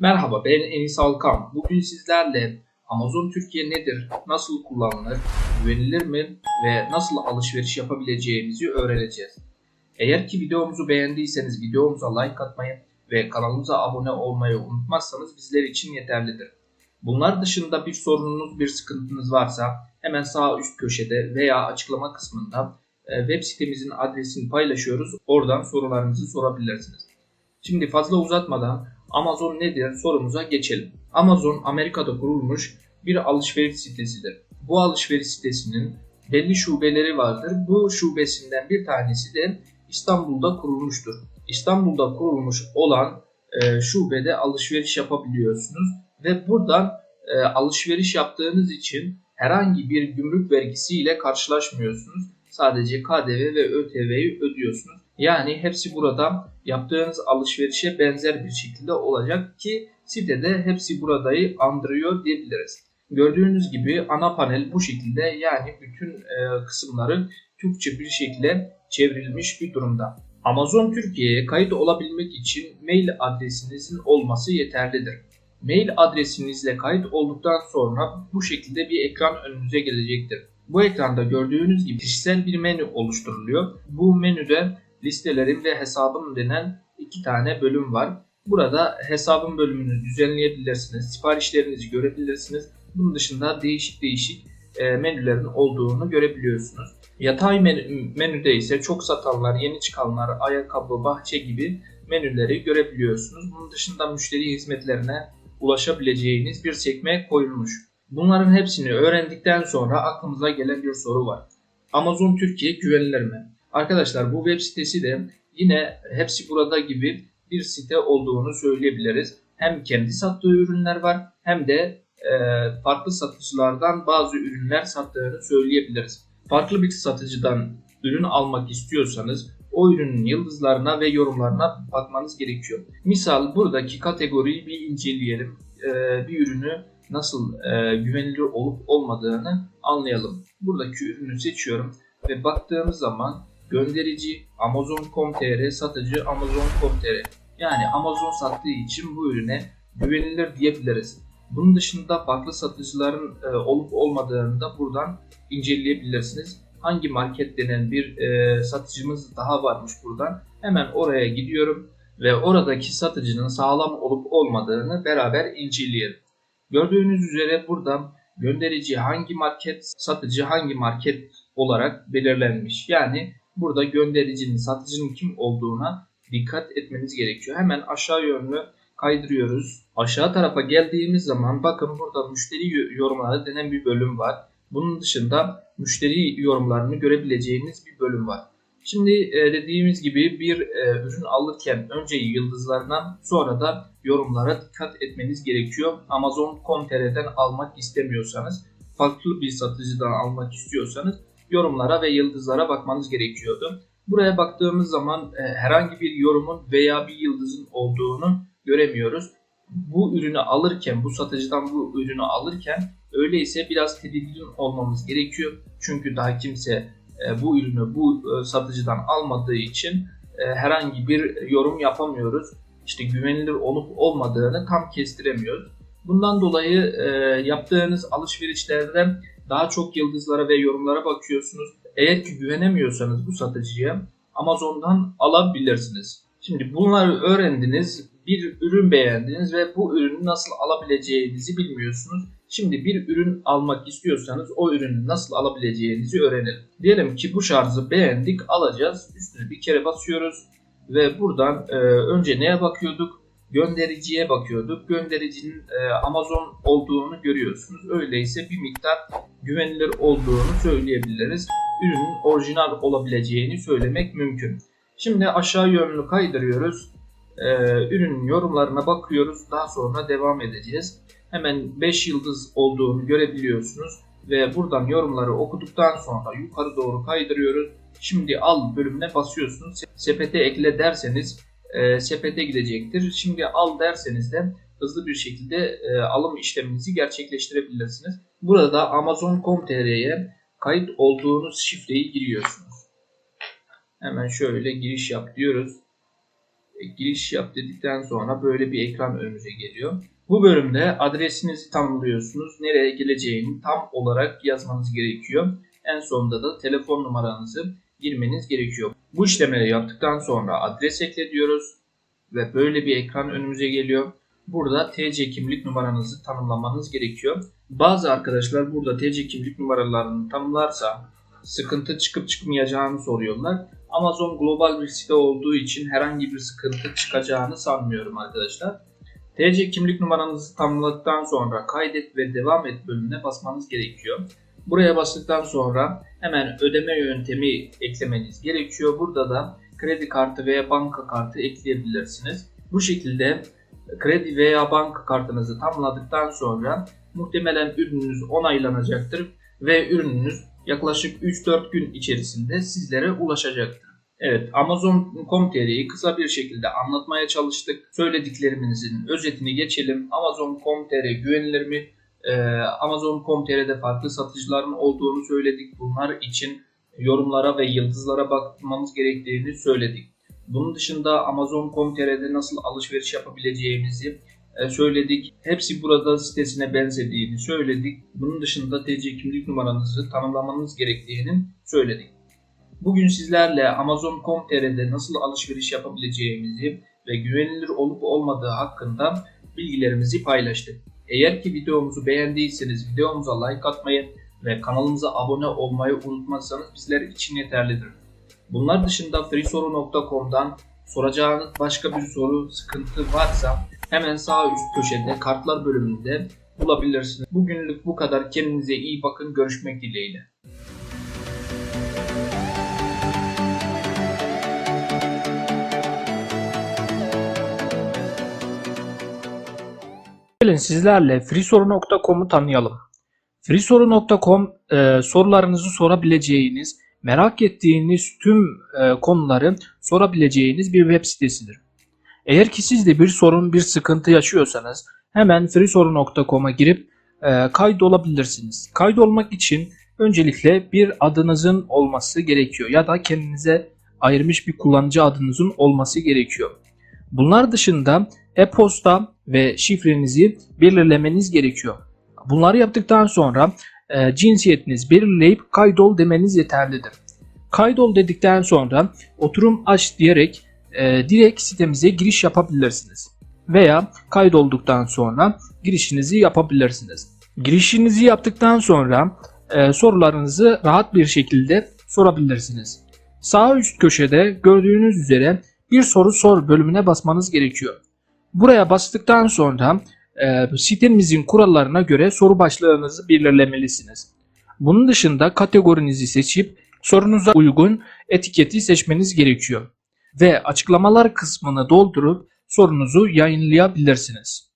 Merhaba ben Enis Alkan. Bugün sizlerle Amazon Türkiye nedir, nasıl kullanılır, güvenilir mi ve nasıl alışveriş yapabileceğimizi öğreneceğiz. Eğer ki videomuzu beğendiyseniz videomuza like atmayı ve kanalımıza abone olmayı unutmazsanız bizler için yeterlidir. Bunlar dışında bir sorununuz, bir sıkıntınız varsa hemen sağ üst köşede veya açıklama kısmında e, web sitemizin adresini paylaşıyoruz. Oradan sorularınızı sorabilirsiniz. Şimdi fazla uzatmadan Amazon nedir sorumuza geçelim. Amazon Amerika'da kurulmuş bir alışveriş sitesidir. Bu alışveriş sitesinin belli şubeleri vardır. Bu şubesinden bir tanesi de İstanbul'da kurulmuştur. İstanbul'da kurulmuş olan e, şubede alışveriş yapabiliyorsunuz ve buradan e, alışveriş yaptığınız için herhangi bir gümrük vergisiyle karşılaşmıyorsunuz. Sadece KDV ve ÖTV'yi ödüyorsunuz. Yani hepsi burada yaptığınız alışverişe benzer bir şekilde olacak ki sitede hepsi buradayı andırıyor diyebiliriz. Gördüğünüz gibi ana panel bu şekilde yani bütün e, kısımları Türkçe bir şekilde çevrilmiş bir durumda. Amazon Türkiye'ye kayıt olabilmek için mail adresinizin olması yeterlidir. Mail adresinizle kayıt olduktan sonra bu şekilde bir ekran önünüze gelecektir. Bu ekranda gördüğünüz gibi kişisel bir menü oluşturuluyor. Bu menüde listelerim ve hesabım denen iki tane bölüm var. Burada hesabın bölümünü düzenleyebilirsiniz, siparişlerinizi görebilirsiniz. Bunun dışında değişik değişik e, menülerin olduğunu görebiliyorsunuz. Yatay menü, menüde ise çok satanlar, yeni çıkanlar, ayakkabı, bahçe gibi menüleri görebiliyorsunuz. Bunun dışında müşteri hizmetlerine ulaşabileceğiniz bir sekme koyulmuş. Bunların hepsini öğrendikten sonra aklımıza gelen bir soru var. Amazon Türkiye güvenilir mi? Arkadaşlar bu web sitesi de yine hepsi burada gibi bir site olduğunu söyleyebiliriz. Hem kendi sattığı ürünler var hem de e, farklı satıcılardan bazı ürünler sattığını söyleyebiliriz. Farklı bir satıcıdan ürün almak istiyorsanız o ürünün yıldızlarına ve yorumlarına bakmanız gerekiyor. Misal buradaki kategoriyi bir inceleyelim. E, bir ürünü nasıl e, güvenilir olup olmadığını anlayalım. Buradaki ürünü seçiyorum ve baktığımız zaman gönderici Amazon.com.tr, satıcı Amazon.com.tr. Yani Amazon sattığı için bu ürüne güvenilir diyebiliriz. Bunun dışında farklı satıcıların e, olup olmadığını da buradan inceleyebilirsiniz. Hangi market denen bir e, satıcımız daha varmış buradan. Hemen oraya gidiyorum ve oradaki satıcının sağlam olup olmadığını beraber inceleyelim. Gördüğünüz üzere burada gönderici hangi market, satıcı hangi market olarak belirlenmiş. Yani burada göndericinin, satıcının kim olduğuna dikkat etmeniz gerekiyor. Hemen aşağı yönlü kaydırıyoruz. Aşağı tarafa geldiğimiz zaman bakın burada müşteri yorumları denen bir bölüm var. Bunun dışında müşteri yorumlarını görebileceğiniz bir bölüm var. Şimdi e, dediğimiz gibi bir e, ürün alırken önce yıldızlarına sonra da yorumlara dikkat etmeniz gerekiyor. Amazon.com.tr'den almak istemiyorsanız, farklı bir satıcıdan almak istiyorsanız yorumlara ve yıldızlara bakmanız gerekiyordu. Buraya baktığımız zaman e, herhangi bir yorumun veya bir yıldızın olduğunu göremiyoruz. Bu ürünü alırken, bu satıcıdan bu ürünü alırken öyleyse biraz tedirgin olmamız gerekiyor. Çünkü daha kimse e, bu ürünü bu e, satıcıdan almadığı için herhangi bir yorum yapamıyoruz. İşte güvenilir olup olmadığını tam kestiremiyoruz. Bundan dolayı yaptığınız alışverişlerde daha çok yıldızlara ve yorumlara bakıyorsunuz. Eğer ki güvenemiyorsanız bu satıcıya Amazon'dan alabilirsiniz. Şimdi bunları öğrendiniz, bir ürün beğendiniz ve bu ürünü nasıl alabileceğinizi bilmiyorsunuz. Şimdi bir ürün almak istiyorsanız o ürünü nasıl alabileceğinizi öğrenelim. Diyelim ki bu şarjı beğendik, alacağız. Üstüne bir kere basıyoruz ve buradan e, önce neye bakıyorduk? Göndericiye bakıyorduk. Göndericinin e, Amazon olduğunu görüyorsunuz. Öyleyse bir miktar güvenilir olduğunu söyleyebiliriz. Ürünün orijinal olabileceğini söylemek mümkün. Şimdi aşağı yönlü kaydırıyoruz. Ee, ürünün yorumlarına bakıyoruz. Daha sonra devam edeceğiz. Hemen 5 yıldız olduğunu görebiliyorsunuz. Ve buradan yorumları okuduktan sonra yukarı doğru kaydırıyoruz. Şimdi al bölümüne basıyorsunuz. Sepete ekle derseniz e, sepete gidecektir. Şimdi al derseniz de hızlı bir şekilde e, alım işleminizi gerçekleştirebilirsiniz. Burada Amazon.com.tr'ye kayıt olduğunuz şifreyi giriyorsunuz. Hemen şöyle giriş yap diyoruz. E, giriş yap dedikten sonra böyle bir ekran önümüze geliyor. Bu bölümde adresinizi tanımlıyorsunuz. Nereye geleceğini tam olarak yazmanız gerekiyor. En sonunda da telefon numaranızı girmeniz gerekiyor. Bu işlemleri yaptıktan sonra adres ekle diyoruz ve böyle bir ekran önümüze geliyor. Burada TC kimlik numaranızı tanımlamanız gerekiyor. Bazı arkadaşlar burada TC kimlik numaralarını tanımlarsa sıkıntı çıkıp çıkmayacağını soruyorlar. Amazon global bir site olduğu için herhangi bir sıkıntı çıkacağını sanmıyorum arkadaşlar. TC kimlik numaranızı tanımladıktan sonra kaydet ve devam et bölümüne basmanız gerekiyor. Buraya bastıktan sonra hemen ödeme yöntemi eklemeniz gerekiyor. Burada da kredi kartı veya banka kartı ekleyebilirsiniz. Bu şekilde kredi veya banka kartınızı tamamladıktan sonra muhtemelen ürününüz onaylanacaktır ve ürününüz yaklaşık 3-4 gün içerisinde sizlere ulaşacaktır. Evet Amazon.com.tr'yi kısa bir şekilde anlatmaya çalıştık. Söylediklerimizin özetini geçelim. Amazon.com.tr güvenilir mi? Ee, Amazon.com.tr'de farklı satıcıların olduğunu söyledik. Bunlar için yorumlara ve yıldızlara bakmamız gerektiğini söyledik. Bunun dışında Amazon.com.tr'de nasıl alışveriş yapabileceğimizi e, söyledik. Hepsi burada sitesine benzediğini söyledik. Bunun dışında TC kimlik numaranızı tanımlamanız gerektiğini söyledik. Bugün sizlerle Amazon.com.tr'de nasıl alışveriş yapabileceğimizi ve güvenilir olup olmadığı hakkında bilgilerimizi paylaştık. Eğer ki videomuzu beğendiyseniz videomuza like atmayı ve kanalımıza abone olmayı unutmazsanız bizler için yeterlidir. Bunlar dışında freesoru.com'dan soracağınız başka bir soru, sıkıntı varsa hemen sağ üst köşede kartlar bölümünde bulabilirsiniz. Bugünlük bu kadar. Kendinize iyi bakın. Görüşmek dileğiyle. Gelin sizlerle freesoru.com'u tanıyalım. freesoru.com e, sorularınızı sorabileceğiniz, merak ettiğiniz tüm e, konuları sorabileceğiniz bir web sitesidir. Eğer ki siz de bir sorun, bir sıkıntı yaşıyorsanız hemen freesoru.com'a girip e, kaydolabilirsiniz. Kaydolmak için öncelikle bir adınızın olması gerekiyor ya da kendinize ayırmış bir kullanıcı adınızın olması gerekiyor. Bunlar dışında e-posta ve şifrenizi belirlemeniz gerekiyor. Bunları yaptıktan sonra e, cinsiyetiniz belirleyip kaydol demeniz yeterlidir. Kaydol dedikten sonra oturum aç diyerek e, direkt sitemize giriş yapabilirsiniz. Veya kaydolduktan sonra girişinizi yapabilirsiniz. Girişinizi yaptıktan sonra e, sorularınızı rahat bir şekilde sorabilirsiniz. Sağ üst köşede gördüğünüz üzere bir soru sor bölümüne basmanız gerekiyor. Buraya bastıktan sonra e, sitemizin kurallarına göre soru başlığınızı belirlemelisiniz. Bunun dışında kategorinizi seçip sorunuza uygun etiketi seçmeniz gerekiyor. Ve açıklamalar kısmını doldurup sorunuzu yayınlayabilirsiniz.